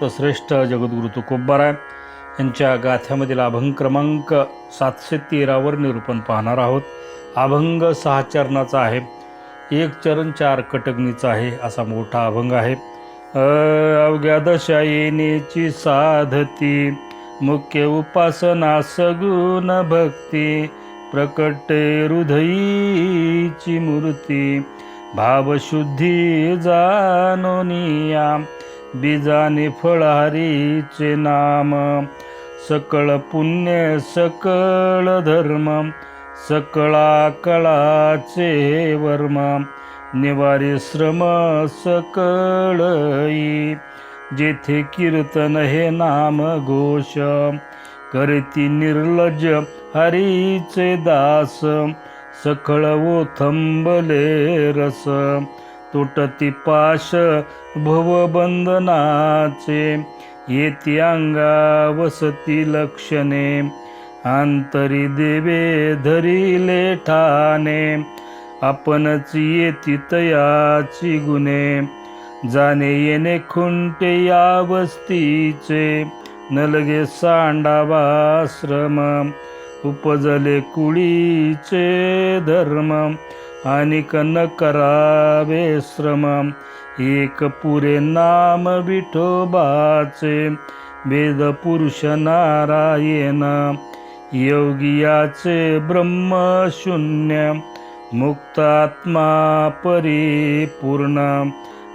भक्त श्रेष्ठ जगद्गुरु तुकोबाराय यांच्या गाथ्यामधील अभंग क्रमांक सातशे तेरावर निरूपण पाहणार आहोत. अभंग सहा चरणाचा आहे. एक चरण चार कटकणीचा आहे. असा मोठा अभंग आहे. अवघ्या दशा येण्याची साधती मुख्य उपासना सगुण भक्ती प्रकटे हृदयीची मूर्ती भावशुद्धी जाणोनिया बीजाने फळहारीचे नाम. सकळ पुण्य सकळ धर्म सकळा कळाचे वर्म. निवारी श्रम सकळई. जेथे कीर्तन हे नाम घोष. करती निर्लज हरीचे दास. सकळ ओथंबले रस. तुटती पाश भवबंधनाचे येती अंगा वसती लक्षणे आंतरी देवे धरिले ठाणे आपणच येती तयाची गुणे जाणे येणे खुंटे या वस्तीचे नलगे सांडावाश्रम उपजले कुळीचे धर्म आणि न करावे श्रम. एक पुरे नाम विठोबाचे वेद पुरुष नारायण. योगियाचे ब्रह्म शून्य. मुक्तात्मा परिपूर्ण.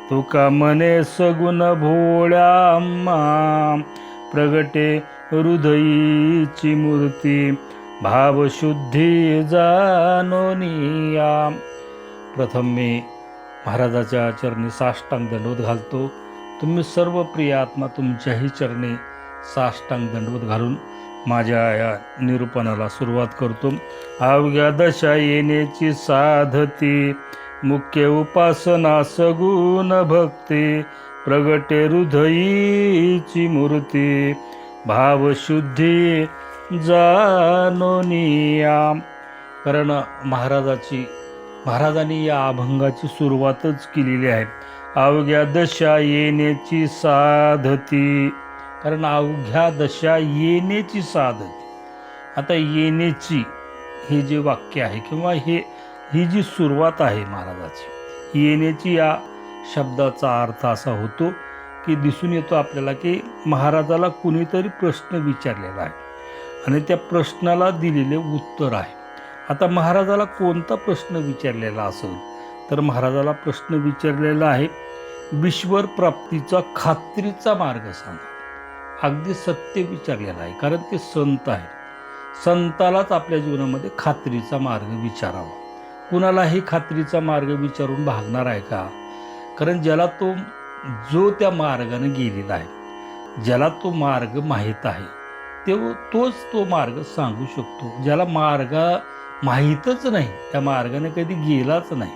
तुका मने सगुण भोळ्या प्रगटे हृदयीची मूर्ती. भावशुद्धी जाणोनिया प्रथम मी महाराजाच्या चरणी साष्टांग दंडवत घालतो. तुम्ही सर्व प्रिय आत्मा तुमच्याही चरणी साष्टांग दंडवत घालून माझ्या या निरूपणाला सुरुवात करतो. अवघ्या दशा येण्याची साधती मुख्य उपासना सगुण भक्ती प्रगटे हृदयीची मूर्ती. भावशुद्धी जाणोनिया कारण महाराजाची महाराजांनी या अभंगाची सुरुवातच केलेली आहे. अवघ्या दशा येण्याची साधती. कारण अवघ्या दशा येण्याची साधती. आता येण्याची हे जे वाक्य आहे किंवा हे ही जी सुरुवात आहे महाराजाची येण्याची या शब्दाचा अर्थ असा होतो की दिसून येतो आपल्याला की महाराजाला कुणीतरी प्रश्न विचारलेला आहे. आणि त्या प्रश्नाला दिलेले उत्तर आहे. आता महाराजाला कोणता प्रश्न विचारलेला असेल? तर महाराजाला प्रश्न विचारलेला आहे विश्वर प्राप्तीचा खात्रीचा मार्ग सांगा. अगदी सत्य विचारलेला आहे कारण ते संत आहे संतालाच आपल्या जीवनामध्ये खात्रीचा मार्ग विचारावा. कुणालाही खात्रीचा मार्ग विचारून भागणार आहे का? कारण ज्याला तो जो त्या मार्गाने गेलेला आहे ज्याला तो मार्ग माहीत आहे तो तोच तो मार्ग सांगू शकतो ज्याला मार्ग माहीतच नाही. त्या मार्गाने कधी गेलाच नाही.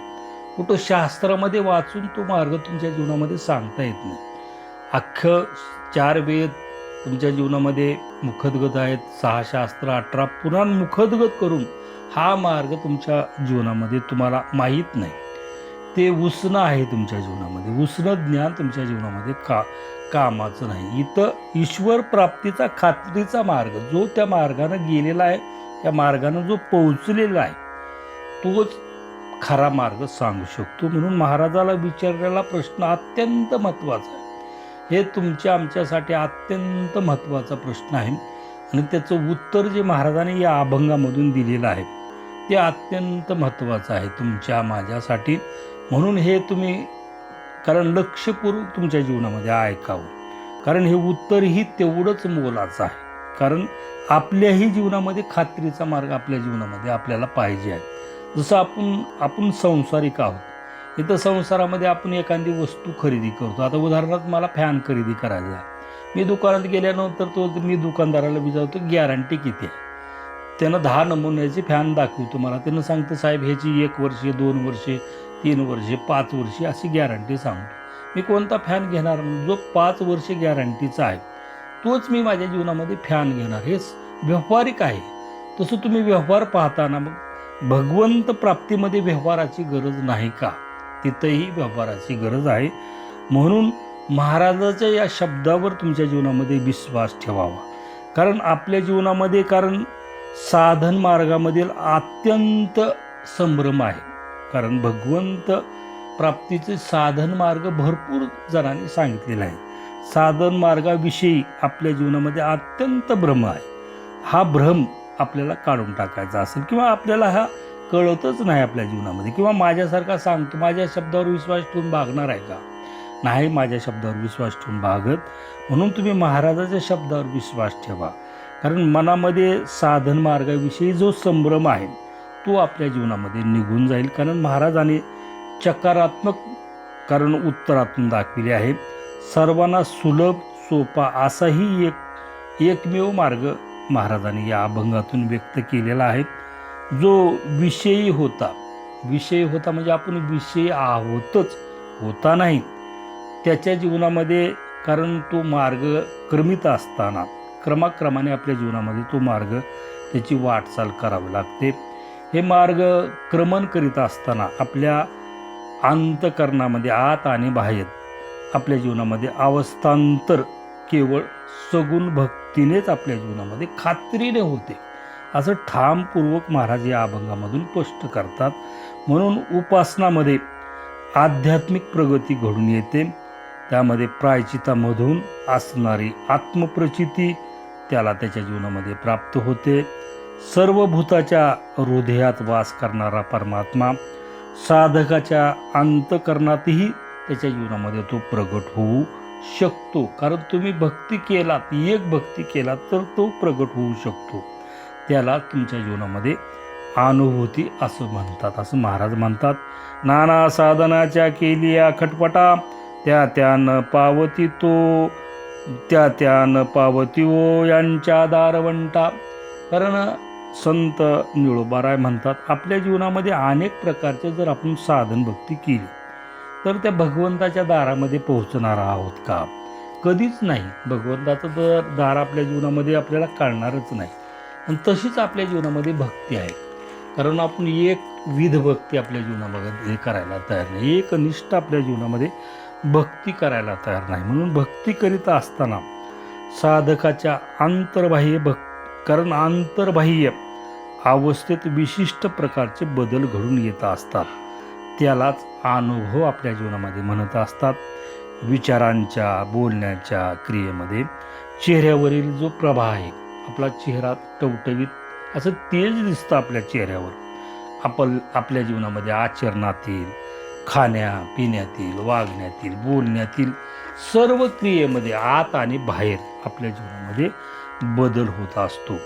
कुठं शास्त्रामध्ये वाचून तो मार्ग तुमच्या जीवनामध्ये सांगता येत नाही. अख्खं चार वेद तुमच्या जीवनामध्ये मुखदगत आहेत. सहा शास्त्र अठरा पुराण मुखदगत करून हा मार्ग तुमच्या जीवनामध्ये तुम्हाला माहीत नाही. ते उसणं आहे तुमच्या जीवनामध्ये. उसणं ज्ञान तुमच्या जीवनामध्ये का कामाचं नाही. इथं ईश्वर प्राप्तीचा खात्रीचा मार्ग जो त्या मार्गानं गेलेला आहे त्या मार्गानं जो पोहोचलेला आहे तोच खरा मार्ग सांगू शकतो. म्हणून महाराजाला विचारलेला प्रश्न अत्यंत महत्त्वाचा आहे. हे तुमच्या आमच्यासाठी अत्यंत महत्त्वाचा प्रश्न आहे. आणि त्याचं उत्तर जे महाराजाने या अभंगामधून दिलेलं आहे ते अत्यंत महत्त्वाचं आहे तुमच्या माझ्यासाठी. म्हणून हे तुम्ही कारण लक्षपूर्वक तुमच्या जीवनामध्ये ऐकावं. कारण हे उत्तरही तेवढंच मोलाचं आहे. कारण आपल्याही जीवनामध्ये खात्रीचा मार्ग आपल्या जीवनामध्ये आपल्याला पाहिजे आहे. जसं आपण आपण संसारिक आहोत. इथं संसारामध्ये आपण एखादी वस्तू खरेदी करतो. आता उदाहरणार्थ मला फॅन खरेदी करायचा आहे. मी दुकानात गेल्यानंतर तो मी दुकानदाराला विचारतो गॅरंटी किती आहे? त्यानं दहा नमुन्याचे फॅन दाखवतो मला. त्यानं सांगतं साहेब ह्याची एक वर्षे दोन वर्षे तीन वर्षे पाच वर्षे अशी गॅरंटी सांगतो. मी कोणता फॅन घेणार? म्हणून जो पाच वर्षे गॅरंटीचा आहे तोच मी माझ्या जीवनामध्ये फॅन घेणार. हे व्यवहारिक आहे. तसं तुम्ही व्यवहार पाहताना मग भगवंत प्राप्तीमध्ये व्यवहाराची गरज नाही का? तिथंही व्यवहाराची गरज आहे. म्हणून महाराजाच्या या शब्दावर तुमच्या जीवनामध्ये विश्वास ठेवावा. कारण आपल्या जीवनामध्ये कारण साधन मार्गामधील अत्यंत संभ्रम आहे. कारण भगवंत प्राप्तीचे साधन मार्ग भरपूर जणांनी सांगितलेला आहे साधन मार्गाविषयी आपल्या जीवनामध्ये अत्यंत भ्रम आहे. हा भ्रम आपल्याला काढून टाकायचा असेल किंवा आपल्याला हा कळतच नाही आपल्या जीवनामध्ये. किंवा माझ्यासारखा सांगतो माझ्या शब्दावर विश्वास ठेवून भागणार आहे का? नाही माझ्या शब्दावर विश्वास ठेवून भागत. म्हणून तुम्ही महाराजाच्या शब्दावर विश्वास ठेवा. कारण मनामध्ये साधन मार्गाविषयी जो संभ्रम आहे तो आपल्या जीवनामध्ये निघून जाईल. कारण महाराजाने चकारात्मक कारण उत्तरातून दाखविले आहे. सर्वांना सुलभ सोपा असाही एक एकमेव मार्ग महाराजांनी या अभंगातून व्यक्त केलेला आहे. जो विषयी होता विषयी होता म्हणजे आपण विषयी आहोतच होता नाही. त्याच्या जीवनामध्ये कारण तो मार्ग क्रमित असताना क्रमाक्रमाने आपल्या जीवनामध्ये तो मार्ग त्याची वाटचाल करावी लागते. हे मार्ग क्रमण करीत असताना आपल्या अंतकरणामध्ये आत आणि बाहेर आपल्या जीवनामध्ये अवस्थांतर केवळ सगुण भक्तीनेच आपल्या जीवनामध्ये खात्रीने होते. असं ठामपूर्वक महाराज या अभंगामधून स्पष्ट करतात. म्हणून उपासनामध्ये आध्यात्मिक प्रगती घडून येते. त्यामध्ये प्रायचितामधून असणारी आत्मप्रचिती त्याला त्याच्या जीवनामध्ये प्राप्त होते. सर्व भूताच्या हृदयात वास करणारा परमात्मा साधकाच्या अंतकरणातही त्याच्या जीवनामध्ये तो प्रगट होऊ शकतो. कारण तुम्ही भक्ती केलात एक भक्ती केलात तर तो प्रगट होऊ शकतो. त्याला तुमच्या जीवनामध्ये अनुभूती असं म्हणतात असं महाराज म्हणतात. नाना साधनाच्या केलिया खटपटा त्या त्यान पावती तो त्या त्यान पावती ओ यांच्या दारवंटा. कारण संत निळोबाराय म्हणतात आपल्या जीवनामध्ये अनेक प्रकारचे जर आपण साधन भक्ती केली तर त्या भगवंताच्या दारामध्ये पोहोचणार आहोत का? कधीच नाही. भगवंताचं तर दार आपल्या जीवनामध्ये आपल्याला कळणारच नाही. आणि तशीच आपल्या जीवनामध्ये भक्ती आहे. कारण आपण एक विध भक्ती आपल्या जीवनामध्ये करायला तयार नाही. एक निष्ठ आपल्या जीवनामध्ये भक्ती करायला तयार नाही. म्हणून भक्ती करीत असताना साधकाच्या आंतरबाह्य भक्ती कारण आंतरबाह्य अवस्थेत विशिष्ट प्रकारचे बदल घडून येत असतात. त्यालाच अनुभव आपल्या जीवनामध्ये म्हणत असतात. विचारांच्या बोलण्याच्या क्रियेमध्ये चेहऱ्यावरील जो प्रभा आहे आपला चेहरा टवटवीत असं तेज दिसतं आपल्या चेहऱ्यावर. आपण आपल्या जीवनामध्ये आचरणातील खाण्या पिण्यातील वागण्यातील बोलण्यातील सर्व क्रियेमध्ये आत आणि बाहेर आपल्या जीवनामध्ये बदल होत असतो.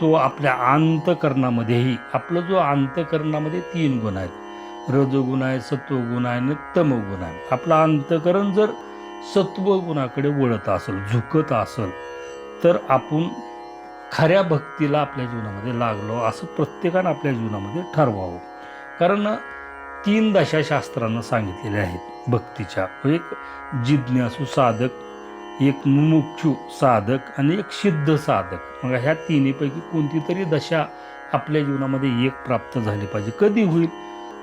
तो आपल्या अंतकरणामध्येही आपलं जो अंतकरणामध्ये तीन गुण आहेत. रजगुण आहे सत्वगुण आहे आणि तमगुण आहे. आपलं अंतकरण जर सत्वगुणाकडे वळत असेल झुकत असेल तर आपण खऱ्या भक्तीला आपल्या जीवनामध्ये लागलो असं प्रत्येकानं आपल्या जीवनामध्ये ठरवावं. कारण तीन दशा शास्त्रानं सांगितलेल्या आहेत भक्तीच्या. एक जिज्ञासू साधक एक मुमुक्षू साधक आणि एक सिद्ध साधक. मग ह्या तिन्हीपैकी कोणती तरी दशा आपल्या जीवनामध्ये एक प्राप्त झाली पाहिजे. कधी होईल?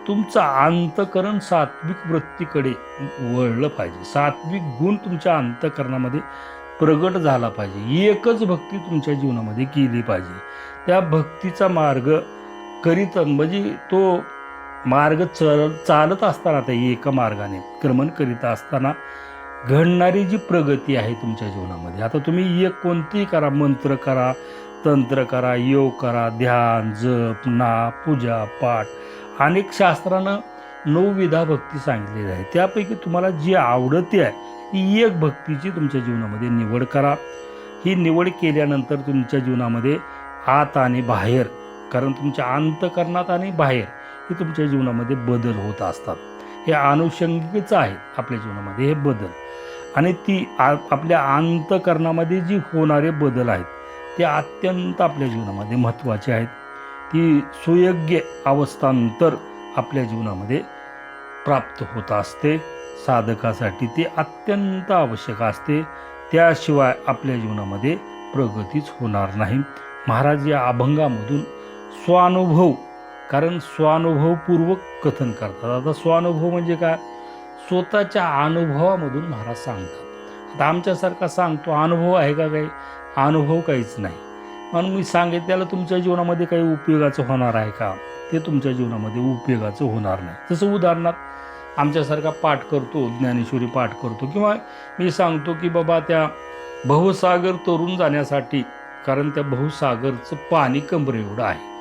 तुमचं अंतकरण सात्विक वृत्तीकडे वळलं पाहिजे. सात्विक गुण तुमच्या अंतकरणामध्ये प्रगट झाला पाहिजे. एकच भक्ती तुमच्या जीवनामध्ये केली पाहिजे. त्या भक्तीचा मार्ग करीत म्हणजे तो मार्ग चल चालत असताना त्या एका मार्गाने क्रमण करीत असताना घडणारी जी प्रगती आहे तुमच्या जीवनामध्ये आता तुम्ही एक कोणतीही करा मंत्र करा तंत्र करा योग करा ध्यान जप ना पूजा पाठ अनेक शास्त्रानं नऊ विधा भक्ती सांगितलेली आहे. त्यापैकी तुम्हाला जी आवडते आहे ती एक भक्तीची तुमच्या जीवनामध्ये निवड करा. ही निवड केल्यानंतर तुमच्या जीवनामध्ये आत आणि बाहेर कारण तुमच्या अंतकरणात आणि बाहेर हे तुमच्या जीवनामध्ये बदल होत असतात. हे आनुषंगिकच आहेत आपल्या जीवनामध्ये हे बदल. आणि ती आ आपल्या अंतकरणामध्ये जी होणारे बदल आहेत ते अत्यंत आपल्या जीवनामध्ये महत्त्वाचे आहेत. ती सुयोग्य अवस्थांतर आपल्या जीवनामध्ये प्राप्त होत असते. साधकासाठी ती अत्यंत आवश्यक असते. त्याशिवाय आपल्या जीवनामध्ये प्रगतीच होणार नाही. महाराज या अभंगामधून स्वानुभव कारण स्वानुभवपूर्वक कथन करतात. आता स्वानुभव म्हणजे काय? स्वतःच्या अनुभवामधून महाराज सांगतात. आता आमच्यासारखा सांगतो अनुभव आहे का काही? अनुभव काहीच नाही. म्हणून मी सांगितलेलं तुमच्या जीवनामध्ये काही उपयोगाचं होणार आहे का? ते तुमच्या जीवनामध्ये उपयोगाचं होणार नाही. जसं उदाहरणार्थ आमच्यासारखा पाठ करतो ज्ञानेश्वरी पाठ करतो किंवा मी सांगतो की बाबा त्या भवसागर तरुण जाण्यासाठी कारण त्या भवसागरचं पाणी कमरे एवढं आहे.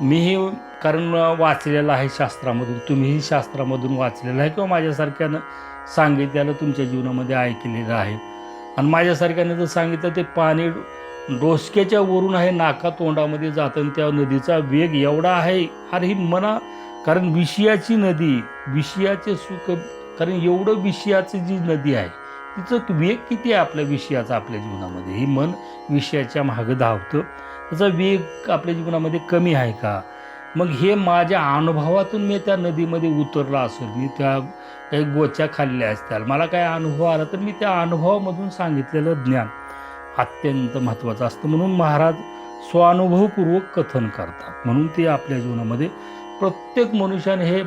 मी हे कारण वाचलेलं आहे शास्त्रामधून. तुम्हीही शास्त्रामधून वाचलेलं आहे किंवा माझ्यासारख्यानं सांगितलेलं तुमच्या जीवनामध्ये ऐकलेलं आहे. आणि माझ्यासारख्याने जर सांगितलं ते पाणी डोसक्याच्या वरून आहे नाका तोंडामध्ये जातं आणि त्या नदीचा वेग एवढा आहे. अरे ही मना कारण विषयाची नदी विषयाचे सुख कारण एवढं विषयाची जी नदी आहे तिचं वेग किती आहे आपल्या विषयाचा आपल्या जीवनामध्ये? ही मन विषयाच्या मागं धावतं. त्याचा वेग आपल्या जीवनामध्ये कमी आहे का? मग हे माझ्या अनुभवातून मी त्या नदीमध्ये उतरला असेल मी त्या काही गोच्या खाल्ल्या असत्या मला काय अनुभव आला तर मी त्या अनुभवामधून सांगितलेलं ज्ञान अत्यंत महत्त्वाचं असतं. म्हणून महाराज स्वानुभवपूर्वक कथन करतात. म्हणून ते आपल्या जीवनामध्ये प्रत्येक मनुष्याने हे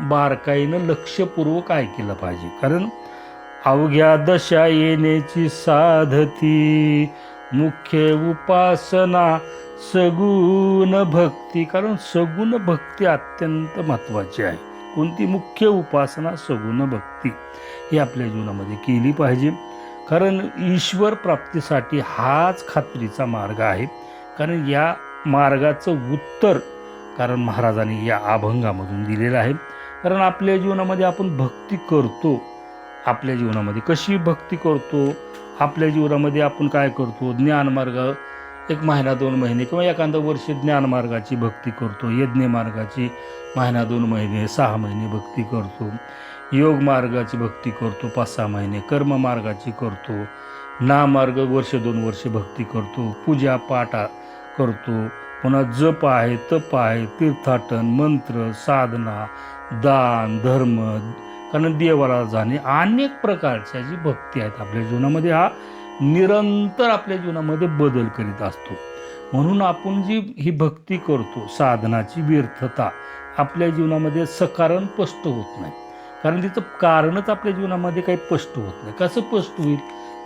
बारकाईनं लक्षपूर्वक ऐकलं पाहिजे. कारण अवघ्या दशा येण्याची साधती मुख्य उपासना सगुण भक्ती. कारण सगुण भक्ती अत्यंत महत्त्वाची आहे. कोणती मुख्य उपासना सगुण भक्ती? ही आपल्या जीवनामध्ये केली पाहिजे. कारण ईश्वर प्राप्तीसाठी हाच खात्रीचा मार्ग आहे. कारण या मार्गाचं उत्तर कारण महाराजांनी या अभंगामधून दिलेलं आहे. कारण आपल्या जीवनामध्ये आपण भक्ती करतो. आपल्या जीवनामध्ये कशी भक्ती करतो? आपल्या जीवनामध्ये आपण काय करतो? ज्ञानमार्ग एक महिना दोन महिने किंवा एखादं वर्ष ज्ञानमार्गाची भक्ती करतो यज्ञ मार्गाची महिना दोन महिने सहा महिने भक्ती करतो योग मार्गाची भक्ती करतो पाच सहा महिने कर्म मार्गाची करतो नामार्ग वर्ष दोन वर्ष भक्ती करतो पूजा पाठा करतो पुन्हा जप आहे तप आहे तीर्थाटन मंत्र साधना दान धर्म कारण देवाला जाणे अनेक प्रकारच्या जी भक्ती आहेत आपल्या जीवनामध्ये हा निरंतर आपल्या जीवनामध्ये बदल करीत असतो. म्हणून आपण जी ही भक्ती करतो साधनाची व्यर्थता आपल्या जीवनामध्ये सकारण स्पष्ट होत नाही. कारण तिचं कारणच आपल्या जीवनामध्ये काही स्पष्ट होत नाही. कसं स्पष्ट होईल?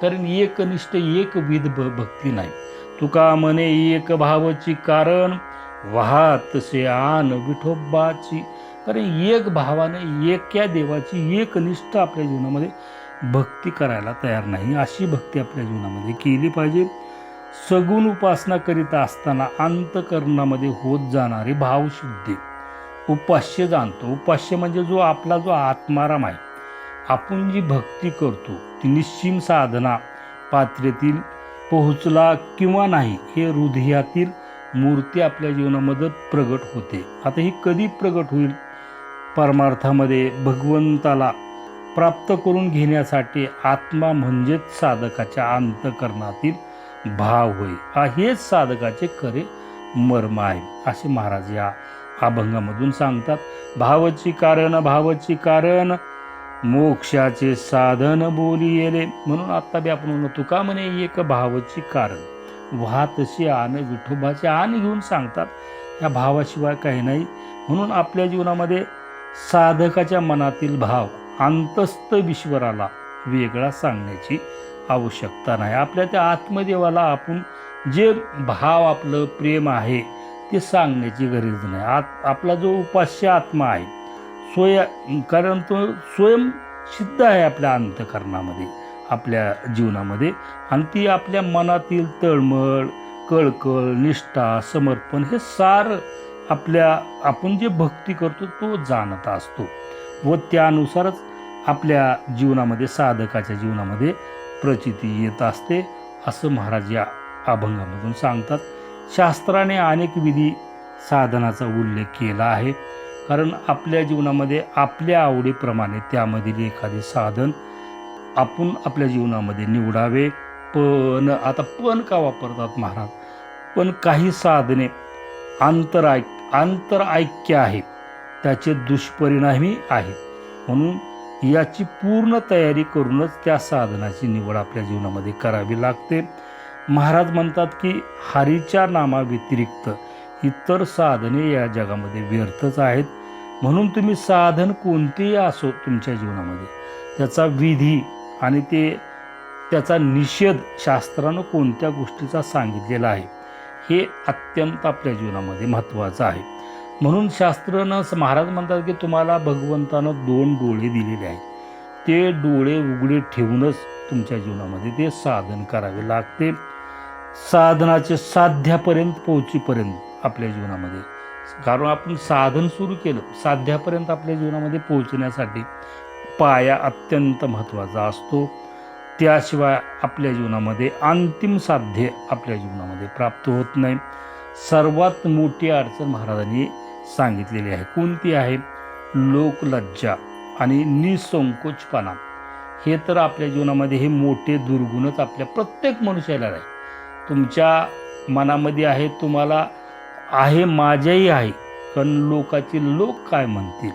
कारण एकनिष्ठ एक विध भ भक्ती नाही. तुका म्हणे एक भावाची कारण वाहतसे आन विठोबाची. कारण एक भावाने एका देवाची एकनिष्ठ आपल्या जीवनामध्ये भक्ती करायला तयार नाही. अशी भक्ती आपल्या जीवनामध्ये केली पाहिजे. सगुण उपासना करीत असताना अंतकरणामध्ये होत जाणारी भावशुद्धी. उपास्य जाणतो. उपास्य म्हणजे जो आपला जो आत्माराम आहे. आपण जी भक्ती करतो ती निश्चिम साधना पात्रेतील पोहोचला किंवा नाही हे हृदयातील मूर्ती आपल्या जीवनामध्ये प्रगट होते. आता ही कधी प्रगट होईल? परमार्थामध्ये भगवंताला प्राप्त करून घेण्यासाठी आत्मा म्हणजेच साधकाच्या अंतकरणातील भाव होय. हा हेच साधकाचे खरे मर्म आहे असे महाराज या अभंगामधून सांगतात. भावची कारण भावची कारण मोक्षाचे साधन बोली येले म्हणून आत्ता बी आपण म्हणतो तुका म्हणे एक भावची कारण. वाहतशी आण विठोबाची आण घेऊन सांगतात. या भावाशिवाय काही नाही. म्हणून आपल्या जीवनामध्ये साधकाच्या मनातील भाव अंतस्थ विश्वराला वेगळा सांगण्याची आवश्यकता नाही. आपल्या त्या आत्मदेवाला आपण जे भाव आपलं प्रेम आहे ते सांगण्याची गरज नाही. आत आपला जो उपास्य आत्मा आहे स्वय कारण तो स्वयं सिद्ध आहे आपल्या अंतकरणामध्ये आपल्या जीवनामध्ये. आणि ती आपल्या मनातील तळमळ कळकळ निष्ठा समर्पण हे सार आपल्या आपण जे भक्ती करतो तो जाणत असतो. व त्यानुसारच आपल्या जीवनामध्ये साधकाच्या जीवनामध्ये प्रचिती येत असते असं महाराज या अभंगामधून सांगतात. शास्त्राने अनेक विधी साधनाचा उल्लेख केला आहे. कारण आपल्या जीवनामध्ये आपल्या आवडीप्रमाणे त्यामधील एखादे साधन आपण आपल्या जीवनामध्ये निवडावे. पण आता पण का वापरतात महाराज? पण काही साधने आंतराय आंतर ऐक्य आहेत त्याचे दुष्परिणामही आहेत. म्हणून याची पूर्ण तयारी करूनच त्या साधनाची निवड आपल्या जीवनामध्ये करावी लागते. महाराज म्हणतात की हरीच्या नामाव्यतिरिक्त इतर साधने या जगामध्ये व्यर्थच आहेत. म्हणून तुम्ही साधन कोणतेही असो तुमच्या जीवनामध्ये त्याचा विधी आणि ते त्याचा निषेध शास्त्रानं कोणत्या गोष्टीचा सांगितलेला आहे हे अत्यंत आपल्या जीवनामध्ये महत्त्वाचं आहे. म्हणून शास्त्रानं महाराज म्हणतात की तुम्हाला भगवंतानं दोन डोळे दिलेले आहेत. ते डोळे उघडे ठेवूनच तुमच्या जीवनामध्ये ते साधन करावे लागते. साधनाचे साध्यापर्यंत पोहोचीपर्यंत आपल्या जीवनामध्ये. कारण आपण साधन सुरू केलं साध्यापर्यंत आपल्या जीवनामध्ये पोहोचण्यासाठी पाया अत्यंत महत्त्वाचा असतो. त्याशिवाय आपल्या जीवनामध्ये अंतिम साध्य आपल्या जीवनामध्ये प्राप्त होत नाही. सर्वात मोठी अडचण महाराजांनी सांगितलेली आहे. कोणती आहे? लोकलज्जा आणि निसंकोचपणा. हे तर आपल्या जीवनामध्ये हे मोठे दुर्गुणच आपल्या प्रत्येक मनुष्याला आहे. तुमच्या मनामध्ये आहे तुम्हाला आहे माझ्याही आहे. कारण लोकाचे लोक काय म्हणतील?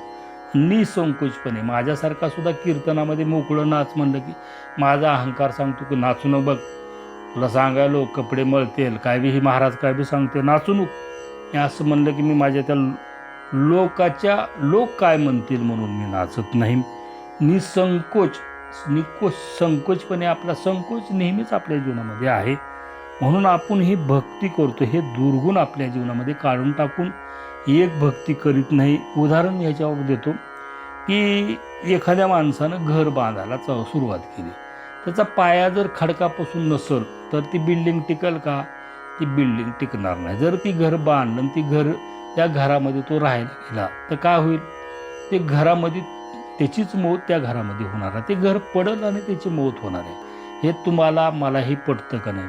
निसंकोचपणे. माझ्यासारखा सुद्धा कीर्तनामध्ये मोकळं नाच म्हणलं की माझा अहंकार सांगतो की नाचू बघ. तुला सांगायलो कपडे मळतील. काय बी ही महाराज काय बी सांगते नाचू नको. मी असं म्हणलं की मी माझ्या त्या लोकाच्या लोक काय म्हणतील म्हणून मी नाचत नाही. निसंकोच निकोच संकोचपणे आपला संकोच नेहमीच आपल्या जीवनामध्ये आहे. म्हणून आपण ही भक्ती करतो हे दुर्गुण आपल्या जीवनामध्ये काढून टाकून एक भक्ती करीत नाही. उदाहरण याच्यावर देतो की एखाद्या माणसानं घर बांधायला च सुरुवात केली. त्याचा पाया जर खडकापासून नसेल तर ती बिल्डिंग टिकल का? ती बिल्डिंग टिकणार नाही. जर ती घर बांधलं ती घर त्या घरामध्ये तो राहायला गेला तर काय होईल? ते घरामध्ये त्याचीच मौत त्या घरामध्ये होणार आहे. ते घर पडल आणि त्याची मौत होणार आहे. हे तुम्हाला मलाही पटतं का नाही?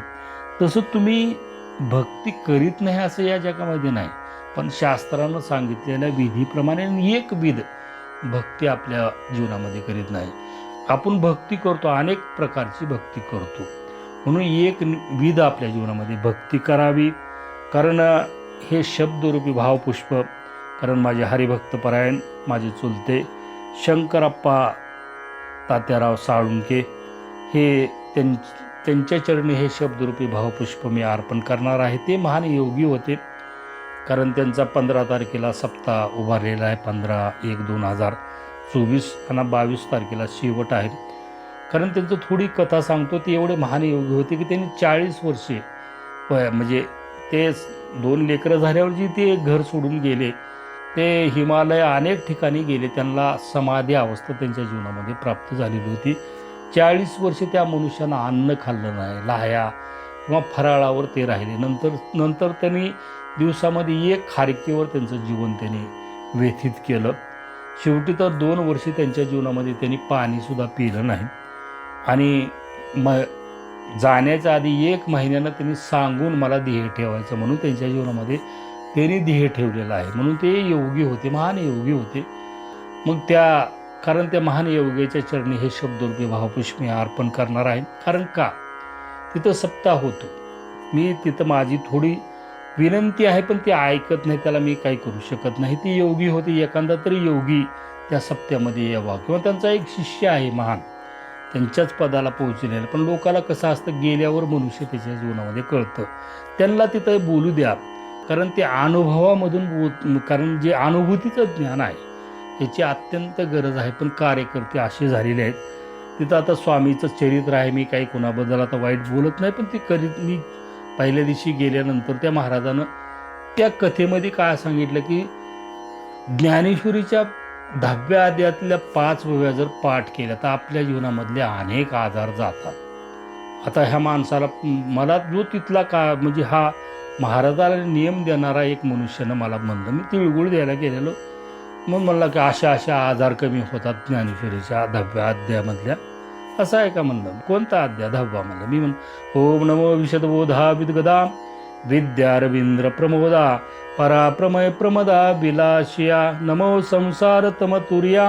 तसं तुम्ही भक्ती करीत नाही असं या जगामध्ये नाही. पण शास्त्रानं सांगितलेल्या विधीप्रमाणे एक विध भक्ती आपल्या जीवनामध्ये करीत नाही. आपण भक्ती करतो अनेक प्रकारची भक्ती करतो. म्हणून एक विध आपल्या जीवनामध्ये भक्ती करावी. कारण हे शब्दरूपी भावपुष्प कारण माझे हरिभक्तपरायण माझे चुलते शंकरप्पा तात्याराव साळुंके हे त्यां त्यांच्या चरणी हे शब्दरूपी भावपुष्प मी अर्पण करणार आहे. ते महान योगी होते. कारण त्यांचा पंधरा तारखेला सप्ताह उभारलेला आहे पंधरा एक दोन हजार चोवीस आणि बावीस तारखेला शेवट आहे. कारण त्यांचं थोडी कथा सांगतो ती एवढे महान योगी होते की त्यांनी चाळीस वर्षे म्हणजे ते दोन लेकरं झाल्यावर जी ते घर सोडून गेले. ते हिमालय अनेक ठिकाणी गेले. त्यांना समाधी अवस्था त्यांच्या जीवनामध्ये प्राप्त झालेली होती. चाळीस वर्षे त्या मनुष्यानं अन्न खाल्लं नाही लाह्या किंवा फराळावर ते राहिले. नंतर नंतर त्यांनी दिवसामध्ये एक खारकीवर त्यांचं जीवन त्यांनी व्यथित केलं. शेवटी तर दोन वर्षे त्यांच्या जीवनामध्ये त्यांनी पाणीसुद्धा पिलं नाही. आणि म जाण्याच्या आधी एक महिन्यानं त्यांनी सांगून मला ध्येय ठेवायचं म्हणून त्यांच्या जीवनामध्ये त्यांनी ध्येय ठेवलेलं आहे. म्हणून ते योगी होते महान योगी होते. मग त्या कारण त्या महान योगीच्या चरणी हे शब्दरूपी भावपुष्प मी अर्पण करणार आहे. कारण का? तिथं सप्ताह होतो. मी तिथं माझी थोडी विनंती आहे पण ती ऐकत नाही त्याला मी काही करू शकत नाही. ती योगी होती एखादा तरी योगी त्या सप्त्यामध्ये यावा. किंवा त्यांचा एक शिष्य आहे महान. त्यांच्याच पदाला पोहोचलेलं. पण लोकाला कसं असतं गेल्यावर मनुष्य त्याच्या जीवनामध्ये कळतं. त्यांना तिथं बोलू द्या. कारण ते अनुभवामधून बोल कारण जे अनुभूतीचं ज्ञान आहे याची अत्यंत गरज आहे. पण कार्यकर्ते असे झालेले आहेत. तिथं आता स्वामीचं चरित्र आहे. मी काही कोणाबद्दल आता वाईट बोलत नाही पण ते करीत मी पहिल्या दिवशी गेल्यानंतर त्या महाराजानं त्या कथेमध्ये काय सांगितलं की ज्ञानेश्वरीच्या दहाव्या आद्यातल्या पाच वव्या जर पाठ केल्या तर आपल्या जीवनामधले अनेक आजार जातात. आता ह्या माणसाला मला जो तिथला का म्हणजे हा महाराजाला नियम देणारा एक मनुष्यानं मला म्हणलं मी तिळगुळ द्यायला गेलेलो. मग म्हणलं की अशा अशा आजार कमी होतात ज्ञानेश्वरीच्या दहाव्या अध्यायामधल्या. असं आहे का म्हणलं? कोणता अध्याय? दहावा म्हणलं. मी म्हण ओम नमो विशदबोधा विद्गदा विद्यारविंद्र प्रमोदा पराप्रमय प्रमदा विलाशिया नमो संसार तमतुर्या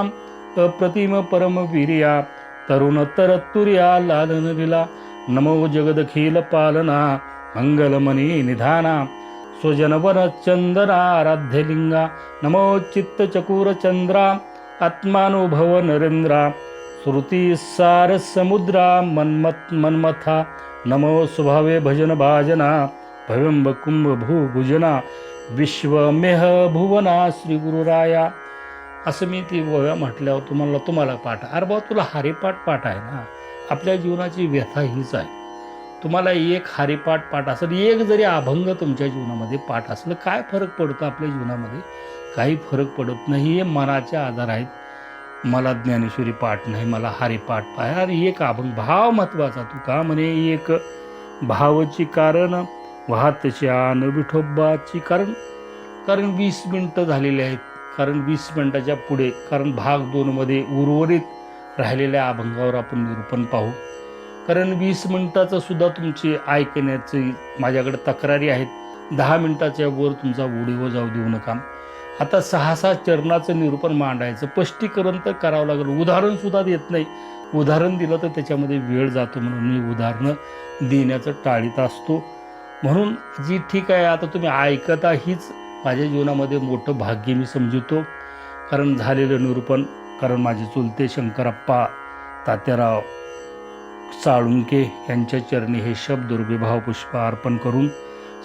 अप्रतिम परमवीर्या तरुण तरतुर्या लालन विला नमो जगदखिल पालना मंगलमणी निधाना स्वजनवन आराध्यलिंगा नमो चित्तचकूर चंद्रा आत्मानुभव नरेंद्रा श्रुती सार समुद्रा मन्मत मन्मथा नमो स्वभावे भजन भाजना भव्यंब कुंभ भूभुजना विश्वमेह भुवना श्री गुरुराया. असं मी ती गोव्या म्हटल्यावर तुम्हाला तुम्हाला पाठ. अरे बाबा तुला हरिपाठ पाठ आहे ना? आपल्या जीवनाची व्यथा हीच आहे. तुम्हाला एक हरिपाठ पाठ असेल एक जरी अभंग तुमच्या जीवनामध्ये पाठ असलं काय फरक पडतो आपल्या जीवनामध्ये? काही फरक पडत नाही. हे मनाचे आधार आहेत. मला ज्ञानेश्वरी पाठ नाही मला हरिपाठ पाठ. अरे एक अभंग भाव महत्त्वाचा तू का म्हणे एक भावची कारण? वाहतची आन विठोबाची कारण. कारण वीस मिनटं झालेली आहेत. कारण वीस मिनटाच्या पुढे कारण भाग दोनमध्ये उर्वरित राहिलेल्या अभंगावर आपण निरूपण पाहू. कारण वीस मिनटाचं सुद्धा तुमची ऐकण्याची माझ्याकडे तक्रारी आहेत. दहा मिनटाच्या वर तुमचा व्हिडिओ जाऊ देऊ नका. आता सहा सहा चरणाचं निरूपण मांडायचं. स्पष्टीकरण तर करावं लागेल. उदाहरणसुद्धा देत नाही. उदाहरण दिलं तर त्याच्यामध्ये वेळ जातो म्हणून मी उदाहरणं देण्याचं टाळीत असतो. म्हणून जी ठीक आहे आता तुम्ही ऐकता हीच माझ्या जीवनामध्ये मोठं भाग्य मी समजतो. कारण झालेलं निरूपण कारण माझे चुलते शंकरप्पा तात्याराव साळुंके यांच्या चरणी हे शब्दरूपी भावपुष्प अर्पण करून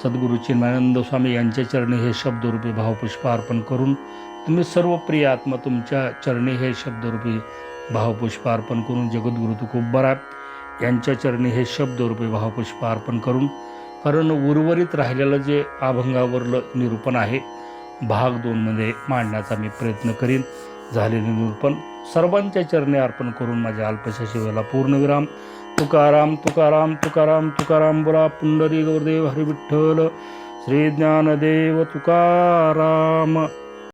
सद्गुरू चिन्मानंद स्वामी यांच्या चरणी हे शब्दरूपी भावपुष्प अर्पण करून तुम्ही सर्व प्रिय आत्मा तुमच्या चरणी हे शब्दरूपी भावपुष्प अर्पण करून जगद्गुरु तुकोबरा यांच्या चरणी हे शब्दरूपी भावपुष्प अर्पण करून कारण उर्वरित राहिलेलं जे अभंगावरलं निरूपण आहे भाग दोनमध्ये मांडण्याचा मी प्रयत्न करीन. झालेले निरूपण सर्वांच्या चरणी अर्पण करून माझ्या अल्पशा शिवेला पूर्णविराम. तुकाराम तुकाराम तुकाराम तुकाराम बोला पुंडरी गौरदेव हरिविठ्ठल. श्री ज्ञानदेव तुकाराम.